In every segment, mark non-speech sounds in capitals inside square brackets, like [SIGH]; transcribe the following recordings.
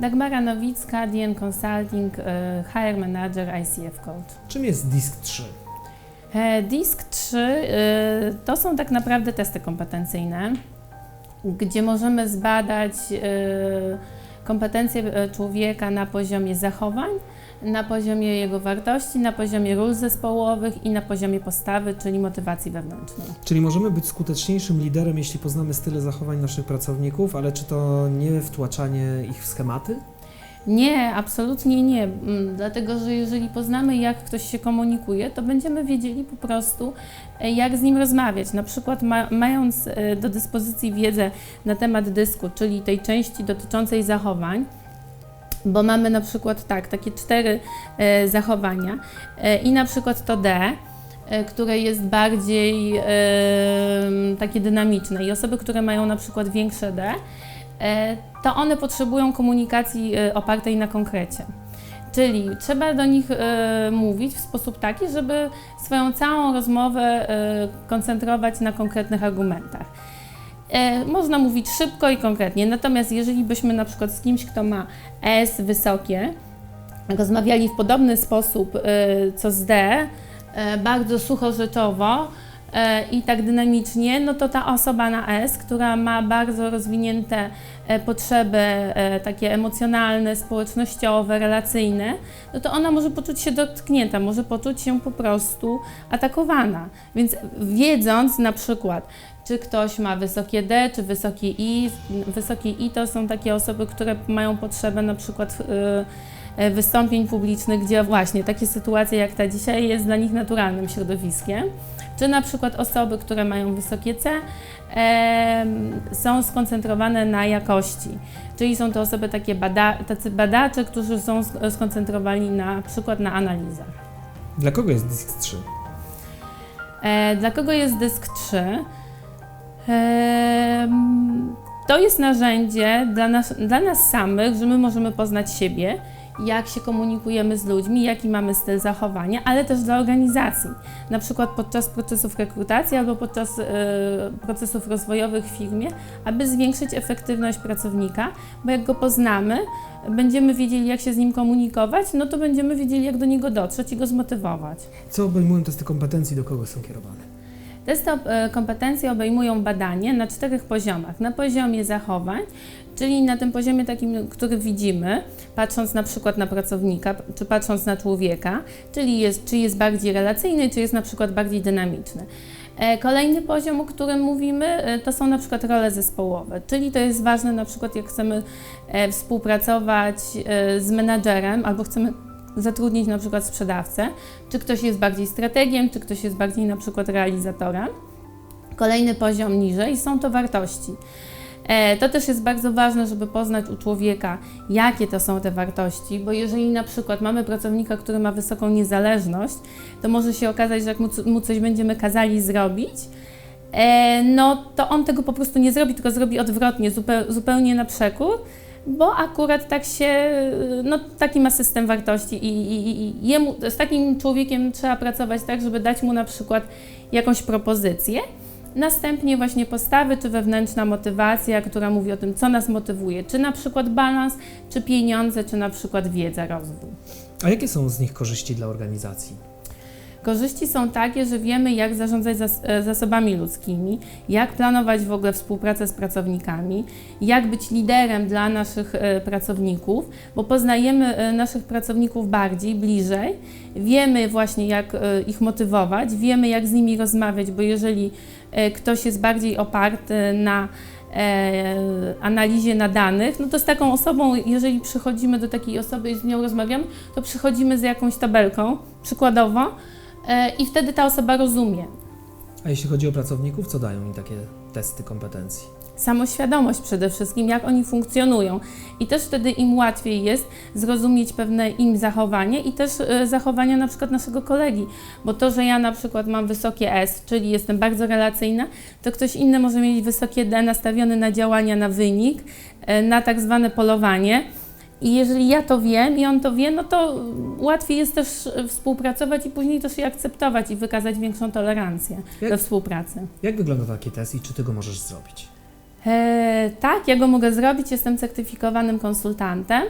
Dagmara Nowicka, DN Consulting, e, HR Manager ICF Coach. Czym jest DISC 3? E, DISC 3 e, to są tak naprawdę testy kompetencyjne, gdzie możemy zbadać kompetencje człowieka na poziomie zachowań, na poziomie jego wartości, na poziomie ról zespołowych i na poziomie postawy, czyli motywacji wewnętrznej. Czyli możemy być skuteczniejszym liderem, jeśli poznamy style zachowań naszych pracowników, ale czy to nie wtłaczanie ich w schematy? Nie, absolutnie nie. Mm, Dlatego, że jeżeli poznamy, jak ktoś się komunikuje, to będziemy wiedzieli po prostu, e, jak z nim rozmawiać. Na przykład, ma, mając e, do dyspozycji wiedzę na temat dysku, czyli tej części dotyczącej zachowań, bo mamy na przykład tak, takie cztery e, zachowania e, i na przykład to D, e, które jest bardziej e, takie dynamiczne i osoby, które mają na przykład większe D, e, to one potrzebują komunikacji e, opartej na konkrecie. Czyli trzeba do nich e, mówić w sposób taki, żeby swoją całą rozmowę e, koncentrować na konkretnych argumentach. E, można mówić szybko i konkretnie, natomiast jeżeli byśmy na przykład z kimś, kto ma S wysokie, rozmawiali w podobny sposób e, co z D, e, bardzo suchorzeczowo e, i tak dynamicznie, no to ta osoba na S, która ma bardzo rozwinięte e, potrzeby e, takie emocjonalne, społecznościowe, relacyjne, no to ona może poczuć się dotknięta, może poczuć się po prostu atakowana. Więc wiedząc na przykład, czy ktoś ma wysokie D, czy wysokie I. Wysokie I to są takie osoby, które mają potrzebę na przykład y, y, wystąpień publicznych, gdzie właśnie takie sytuacje jak ta dzisiaj jest dla nich naturalnym środowiskiem. Czy na przykład osoby, które mają wysokie C, em, są skoncentrowane na jakości. Czyli są to osoby takie bada, tacy badacze, którzy są sk- skoncentrowani na przykład na analizach. Dla kogo jest DISC 3? E, dla kogo jest dysk 3? To jest narzędzie dla nas, dla nas samych, że my możemy poznać siebie, jak się komunikujemy z ludźmi, jaki mamy styl zachowania, ale też dla organizacji. Na przykład podczas procesów rekrutacji albo podczas e, procesów rozwojowych w firmie, aby zwiększyć efektywność pracownika, bo jak go poznamy, będziemy wiedzieli, jak się z nim komunikować, no to będziemy wiedzieli, jak do niego dotrzeć i go zmotywować. Co obejmują testy kompetencji, do kogo są kierowane? Testy e, kompetencji obejmują badanie na czterech poziomach. Na poziomie zachowań, czyli na tym poziomie takim, który widzimy, patrząc na przykład na pracownika, czy patrząc na człowieka, czyli jest, czy jest bardziej relacyjny, czy jest na przykład bardziej dynamiczny. E, Kolejny poziom, o którym mówimy, e, to są na przykład role zespołowe, czyli to jest ważne na przykład jak chcemy współpracować z menadżerem albo chcemy zatrudnić na przykład sprzedawcę, czy ktoś jest bardziej strategiem, czy ktoś jest bardziej na przykład realizatorem. Kolejny poziom niżej są to wartości. E, To też jest bardzo ważne, żeby poznać u człowieka, jakie to są te wartości, bo jeżeli na przykład mamy pracownika, który ma wysoką niezależność, to może się okazać, że jak mu, co- mu coś będziemy kazali zrobić, e, no to on tego po prostu nie zrobi, tylko zrobi odwrotnie, zupeł, zupełnie na przekór, bo akurat tak się, no taki ma system wartości i, i, i jemu, z takim człowiekiem trzeba pracować tak, żeby dać mu na przykład jakąś propozycję. Następnie właśnie postawy czy wewnętrzna motywacja, która mówi o tym, co nas motywuje, czy na przykład balans, czy pieniądze, czy na przykład wiedza, rozwój. A jakie są z nich korzyści dla organizacji? Korzyści są takie, że wiemy, jak zarządzać zas- e, zasobami ludzkimi, jak planować w ogóle współpracę z pracownikami, jak być liderem dla naszych e, pracowników, bo poznajemy e, naszych pracowników bardziej, bliżej, wiemy właśnie, jak ich motywować, wiemy, jak z nimi rozmawiać, bo jeżeli ktoś jest bardziej oparty na analizie na danych, no to z taką osobą, jeżeli przychodzimy do takiej osoby i z nią rozmawiamy, to przychodzimy z jakąś tabelką, przykładowo, i wtedy ta osoba rozumie. A jeśli chodzi o pracowników, co dają im takie testy kompetencji? Samoświadomość przede wszystkim, jak oni funkcjonują. I też wtedy im łatwiej jest zrozumieć pewne im zachowanie i też e, zachowania na przykład naszego kolegi. Bo to, że ja na przykład mam wysokie S, czyli jestem bardzo relacyjna, to ktoś inny może mieć wysokie D nastawione na działania na wynik, e, na tak zwane polowanie. I jeżeli ja to wiem i on to wie, no to łatwiej jest też współpracować i później też je akceptować i wykazać większą tolerancję Jak- do współpracy. Jak wygląda taki test i czy ty go możesz zrobić? E, tak, ja go mogę zrobić, jestem certyfikowanym konsultantem.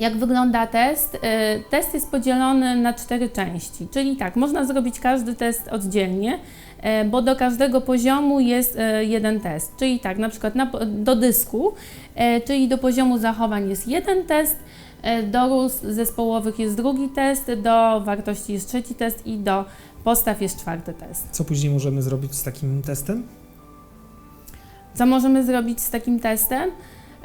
Jak wygląda test? E, test jest podzielony na cztery części, czyli tak, można zrobić każdy test oddzielnie, bo do każdego poziomu jest e, jeden test. Czyli tak, na przykład na, do dysku, e, czyli do poziomu zachowań jest jeden test, e, do ról zespołowych jest drugi test, do wartości jest trzeci test i do postaw jest czwarty test. Co później możemy zrobić z takim testem? Co możemy zrobić z takim testem?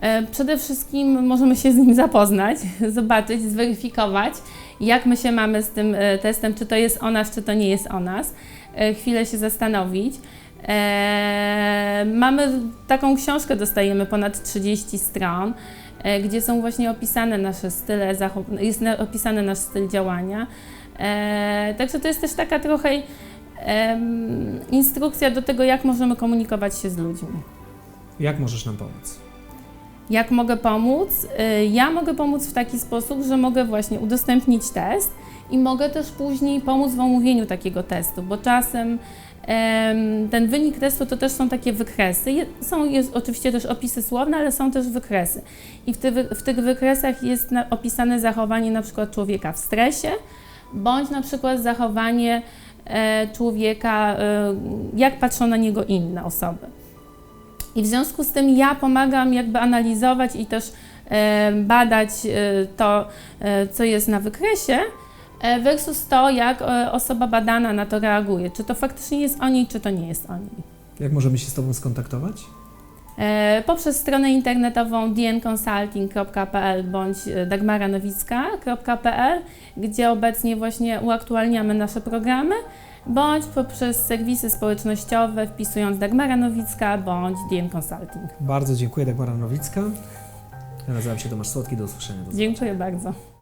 E, Przede wszystkim możemy się z nim zapoznać, [LAUGHS] zobaczyć, zweryfikować, jak my się mamy z tym e, testem, czy to jest o nas, czy to nie jest o nas. E, Chwilę się zastanowić. E, Mamy taką książkę, dostajemy ponad 30 stron, e, gdzie są właśnie opisane nasze style, jest na- opisany nasz styl działania. E, Także to jest też taka trochę instrukcja do tego, jak możemy komunikować się z ludźmi. Jak możesz nam pomóc? Jak mogę pomóc? Ja mogę pomóc w taki sposób, że mogę właśnie udostępnić test i mogę też później pomóc w omówieniu takiego testu, bo czasem em, ten wynik testu to też są takie wykresy. Są jest oczywiście też opisy słowne, ale są też wykresy. I w, ty, w tych wykresach jest opisane zachowanie na przykład człowieka w stresie, bądź na przykład zachowanie e, człowieka, e, jak patrzą na niego inne osoby. I w związku z tym ja pomagam jakby analizować i też e, badać to, co jest na wykresie, versus to, jak e, osoba badana na to reaguje. Czy to faktycznie jest o niej, czy to nie jest o niej. Jak możemy się z Tobą skontaktować? E, poprzez stronę internetową dnconsulting.pl bądź e, dagmaranowicka.pl, gdzie obecnie właśnie uaktualniamy nasze programy, bądź poprzez serwisy społecznościowe wpisując Dagmara Nowicka bądź DN Consulting. Bardzo dziękuję, Dagmara Nowicka. Nazywam się Tomasz Słodki, do usłyszenia. Do Dziękuję bardzo.